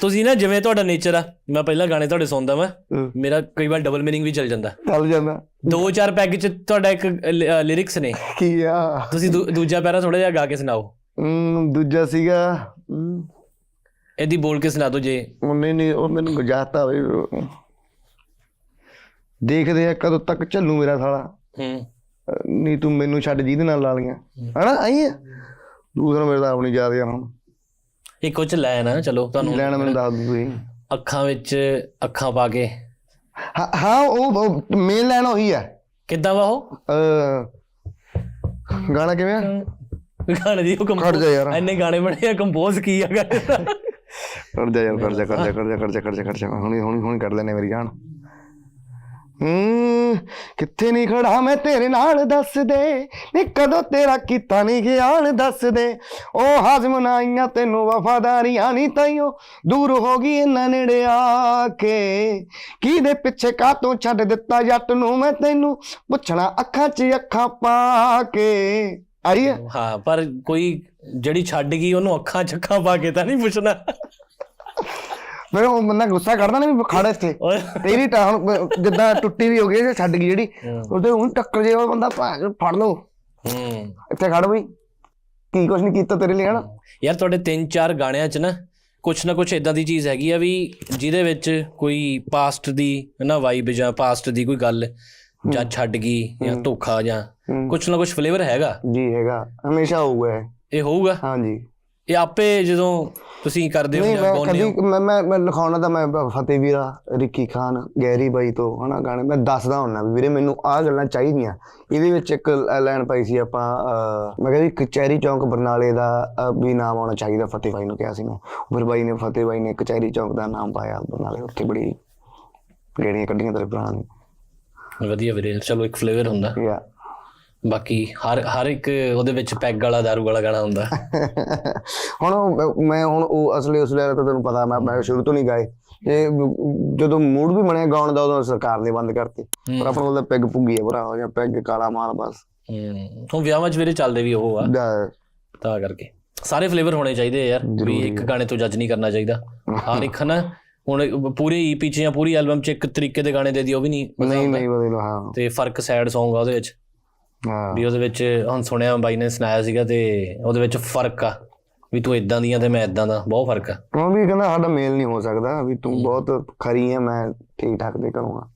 ਤੁਸੀਂ ਨਾ ਜਿਵੇਂ ਤੁਹਾਡਾ ਨੇਚਰ ਆ ਮੈਂ ਪਹਿਲਾਂ ਗਾਣੇ ਤੁਹਾਡੇ ਸੁਣਦਾ ਮੈਂ ਹਮ। ਮੇਰਾ ਕਈ ਵਾਰ ਡਬਲ ਮੀਨਿੰਗ ਵੀ ਚੱਲ ਜਾਂਦਾ। ਚੱਲ ਜਾਂਦਾ। ਦੋ ਚਾਰ ਪੈਗ ਚ ਤੁਹਾਡਾ ਇੱਕ ਲਿਰਿਕਸ ਨੇ। ਕੀ ਆ? ਤੁਸੀਂ ਦੂਜਾ ਪੈਰਾ ਥੋੜਾ ਜਿਹਾ ਗਾ ਕੇ ਸੁਣਾਓ। ਦੂਜਾ ਸੀਗਾ ਇਹਦੀ ਬੋਲ ਕੇ ਸੁਣਾ ਦਿਓ ਜੇ। ਉਹਨੇ ਨਹੀਂ ਉਹ ਮੈਨੂੰ ਗੁਜਾਰਤਾ ਵੀ। ਦੇਖਦੇ ਆ ਕਦੋਂ ਤੱਕ ਚੱਲੂ ਮੇਰਾ ਸਾਲਾ। ਹੂੰ। ਨਹੀਂ ਤੂੰ ਮੈਨੂੰ ਛੱਡ ਜਿਹਦੇ ਨਾਲ ਲਾ ਲੀਆਂ ਹਨਾ ਆਈ ਆ? ਦੂਸਰਾ ਮੇਰੇ ਤਾਂ ਆਪਣੀ ਯਾਦ ਆ ਹੁਣ। ਇੱਕ ਉਹ ਚ ਲੈ ਨਾ ਚਲੋ ਤੁਹਾਨੂੰ ਲੈਣਾ ਮੈਨੂੰ ਦੱਸ ਦੂ ਤੁਸੀਂ ਅੱਖਾਂ ਵਿੱਚ ਅੱਖਾਂ ਪਾ ਕੇ। ਹਾਂ ਹਾਂ ਉਹ ਮੇਨ ਲੈਣ ਉਹੀ ਆ ਕਿੱਦਾਂ ਵਾ ਉਹ? ਅਹ, ਗਾਣਾ ਕਿਵੇਂ ਆ? ਗਾਣੇ ਦੀ ਉਹ ਖੜ ਜਾ ਯਾਰ। ਕੰਪੋਜ਼ ਇੰਨੇ ਗਾਣੇ ਬਣੇ ਆ ਕੰਪੋਜ਼ ਕੀ ਆ ਕਰ ਜਾ ਯਾਰ ਕਰ ਜਾ ਕਰ ਜਾ ਕਰ ਜਾ ਕਰ ਜਾ ਕਰ ਜਾ ਕਰ ਜਾ। ਹੁਣੀ ਹੁਣੀ ਹੁਣੀ ਕੱਢ ਲੈਨੇ ਮੇਰੀ ਜਾਨ। ਹੂੰ, ਕਿੱਥੇ ਨਹੀਂ ਖੜਾ ਮੈਂ ਤੇਰੇ ਨਾਲ, ਦੱਸ ਦੇ। ਨੀ ਕਦੋਂ ਤੇਰਾ ਕੀਤਾ ਨਹੀਂ ਖਿਆਲ ਦੱਸ ਦੇ। ਉਹ ਹਾਜ਼ਮ ਨਾਈਆਂ, ਤੈਨੂੰ ਵਫਾਦਾਰੀਆਂ ਨਹੀਂ ਤਾਈਓ। ਦੂਰ ਹੋ ਗਈ ਇਹਨਾਂ ਨੇੜੇ ਆ ਕੇ। ਕਿਹਦੇ ਪਿੱਛੇ ਕਾਤੋਂ ਛੱਡ ਦਿੱਤਾ ਜੱਟ ਨੂੰ ਮੈਂ ਤੈਨੂੰ? ਪੁੱਛਣਾ ਅੱਖਾਂ 'ਚ ਅੱਖਾਂ ਪਾ ਕੇ। ਆਈ ਹੈ ਹਾਂ, ਪਰ ਕੋਈ ਜਿਹੜੀ ਛੱਡ ਗਈ, ਉਹਨੂੰ ਅੱਖਾਂ ਚੱਖਾਂ ਪਾ ਕੇ ਤਾਂ ਨਹੀਂ ਪੁੱਛਣਾ। ਫਿਰ ਉਹ ਬੰਦਾ ਗੁੱਸਾ ਕਰਦਾ ਨਾ ਵੀ ਖੜ ਇੱਥੇ। ਓਏ। ਤੇਰੀ ਤਾਂ ਹੁਣ ਜਿੱਦਾਂ ਟੁੱਟੀ ਵੀ ਹੋ ਗਈ ਜੇ ਛੱਡ ਗਈ ਜਿਹੜੀ। ਉਹਦੇ ਹੁਣ ਟੱਕਰ ਜੇ ਉਹ ਬੰਦਾ ਭਾਂ ਫੜ ਲਓ। ਹੂੰ। ਇੱਥੇ ਖੜ ਬਈ। ਕੀ ਕੁਛ ਨਹੀਂ ਕੀਤਾ ਤੇਰੇ ਲਈ ਹਨਾ? ਯਾਰ ਤੁਹਾਡੇ ਤਿੰਨ ਚਾਰ ਗਾਣਿਆਂ 'ਚ ਨਾ ਕੁਛ ਨਾ ਕੁਛ ਇਦਾਂ ਦੀ ਚੀਜ਼ ਹੈਗੀ ਆ ਵੀ ਜਿਹਦੇ ਵਿੱਚ ਕੋਈ ਪਾਸਟ ਦੀ ਨਾ ਵਾਈਬ ਜਾਂ ਪਾਸਟ ਦੀ ਕੋਈ ਗੱਲ ਜਾਂ ਛੱਡ ਗਈ ਜਾਂ ਧੋਖਾ ਜਾਂ। ਕੁਛ ਨਾ ਕੁਛ ਫਲੇਵਰ ਹੈਗਾ। ਜੀ ਹੈਗਾ। ਹਮੇਸ਼ਾ ਹੋਊਗਾ। ਇਹ ਹੋਊਗਾ? ਹਾਂਜੀ। ਇਹ ਆਪੇ ਜਦੋਂ ਤੁਸੀਂ ਕਰਦੇ ਹੋ ਨਹੀਂ ਜਾਂ ਮੈਂ ਗਾਉਂਦੇ ਕਦੀ ਹੋ? ਮੈਂ ਮੈਂ ਮੈਂ ਲਿਖਾਉਣਾ ਤਾਂ ਮੈਂ ਫਤਿਹ ਵੀਰਾ ਰਿੱਕੀ ਖਾਨ ਗੈਰੀ ਬਾਈ ਤੋਂ ਹਨਾ ਗਾਣੇ ਮੈਂ ਦੱਸਦਾ ਹੁੰਨਾ ਵੀ ਵੀਰੇ ਮੈਨੂੰ ਆਹ ਗੱਲਾਂ ਚਾਹੀਦੀਆਂ। ਇਹਦੇ ਵਿੱਚ ਇੱਕ ਲਾਈਨ ਪਾਈ ਸੀ ਆਪਾਂ ਅਹ, ਮੈਂ ਕਿਹਾ ਵੀ ਕਚਹਿਰੀ ਚੌਂਕ ਬਰਨਾਲੇ ਦਾ ਅਹ, ਵੀ ਨਾਮ ਆਉਣਾ ਚਾਹੀਦਾ ਫਤਿਹ ਬਾਈ ਨੂੰ ਕਿਹਾ ਸੀ ਮੈਂ। ਫਿਰ ਬਾਈ ਨੇ ਫਤਿਹ ਬਾਈ ਨੇ ਕਚਹਿਰੀ ਚੌਂਕ ਦਾ ਨਾਮ ਪਾਇਆ ਬਰਨਾਲੇ ਉੱਥੇ ਬੜੀ ਗੇੜੀਆਂ ਕੱਢੀਆਂ ਤੇਰੇ ਭਰਾ ਨੇ। ਵਧੀਆ ਵੀਰੇ ਚਲੋ ਇੱਕ ਫਲੇਵਰ ਹੁੰਦਾ। ਯਾ ਬਾਕੀ ਹਰ ਹਰ ਇੱਕ ਉਹਦੇ ਵਿੱਚ ਪੈਗ ਵਾਲਾ ਦਾਰੂ ਵਾਲਾ ਗਾਣਾ ਹੁੰਦਾ। ਹੁਣ ਉਹ- ਮੈਂ ਹੁਣ ਉਹ ਅਸਲੇ ਉਸਲੇ ਤਾਂ ਤੈਨੂੰ ਪਤਾ ਮੈਂ ਮੈਂ ਸ਼ੁਰੂ ਤੋਂ ਨਹੀਂ ਗਾਏ। ਤੇ ਜਦੋਂ ਮੂਡ ਵੀ ਬਣਿਆ ਗਾਉਣ ਦਾ ਉਦੋਂ ਸਰਕਾਰ ਨੇ ਬੰਦ ਕਰਤੀ। ਪਰ ਆਪਣਾ ਉਹਦਾ ਪੈਗ ਪੁੱਗੀ ਹੈ ਭਰਾ ਹੋ ਜਾਂ ਪੈਗ ਕਾਲਾ ਮਾਲ ਬਸ। ਹੂੰ। ਹੁਣ ਵਿਆਹਾਂ 'ਚ ਵੀਰੇ ਚੱਲਦੇ ਵੀ ਉਹ ਆ। ਤਾਂ ਕਰਕੇ। ਸਾਰੇ ਫਲੇਵਰ ਹੋਣੇ ਚਾਹੀਦੇ ਆ ਯਾਰ ਵੀ ਇੱਕ ਗਾਣੇ ਤੋਂ ਜੱਜ ਨਹੀਂ ਕਰਨਾ ਚਾਹੀਦਾ। ਹਰ ਇੱਕ ਨਾ ਹੁਣ ਪੂਰੇ ਈਪੀ ਚ ਜਾਂ ਪੂਰੀ ਐਲਬਮ ਚ ਇੱਕ ਤਰੀਕੇ ਦੇ ਗਾਣੇ ਦੇ ਦੀ ਉਹ ਵੀ ਨਹੀਂ। ਨਹੀਂ। ਨਹੀਂ ਬਦਲੋ ਹਾਂ। ਤੇ ਫ਼ਰਕ ਸੈਡ Song ਆ ਉਹਦੇ ਵਿੱਚ। ਵੀ ਉਹਦੇ ਵਿੱਚ ਹੁਣ ਸੁਣਿਆ ਬਾਈ ਨੇ ਸੁਣਾਇਆ ਸੀਗਾ ਤੇ ਉਹਦੇ ਵਿੱਚ ਫ਼ਰਕ ਆ ਵੀ ਤੂੰ ਇਦਾਂ ਦੀਆਂ ਤੇ ਮੈਂ ਇਦਾਂ ਦਾ ਬਹੁਤ ਫ਼ਰਕ ਆ। ਉਹ ਵੀ ਕਹਿੰਦਾ ਸਾਡਾ ਮੇਲ ਨਹੀਂ ਹੋ ਸਕਦਾ ਵੀ ਤੂੰ ਬਹੁਤ ਖਰੀ ਹੈ ਮੈਂ ਠੀਕ ਠਾਕ ਦੇ ਕਰੂੰਗਾ